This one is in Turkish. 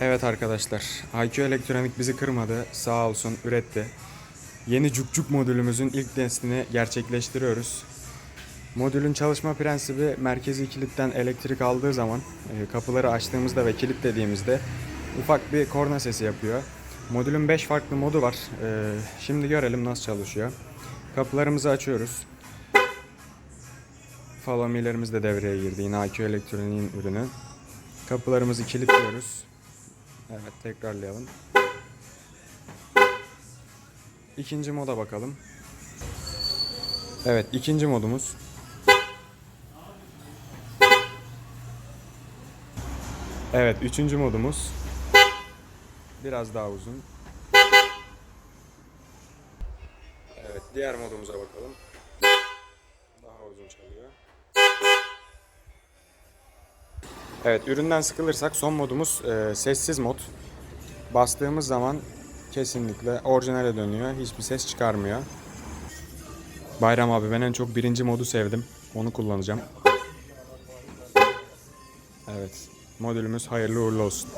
Evet arkadaşlar, IQ Elektronik bizi kırmadı, sağ olsun üretti. Yeni Cukcuk modülümüzün ilk testini gerçekleştiriyoruz. Modülün çalışma prensibi merkezi kilitten elektrik aldığı zaman e, kapıları açtığımızda ve kilitlediğimizde ufak bir korna sesi yapıyor. Modülün 5 farklı modu var. E, Şimdi görelim nasıl çalışıyor. Kapılarımızı açıyoruz. Falomilerimiz de devreye girdi. Yine IQ Elektronik'in ürünü. Kapılarımızı kilitliyoruz. Evet tekrarlayalım. İkinci moda bakalım. Evet ikinci modumuz. Evet üçüncü modumuz. Biraz daha uzun. Evet diğer modumuza bakalım. Daha uzun çalıyor. Evet üründen sıkılırsak son modumuz e, sessiz mod. Bastığımız zaman kesinlikle orijinale dönüyor. Hiçbir ses çıkarmıyor. Bayram abi ben en çok birinci modu sevdim. Onu kullanacağım. Evet modülümüz hayırlı uğurlu olsun.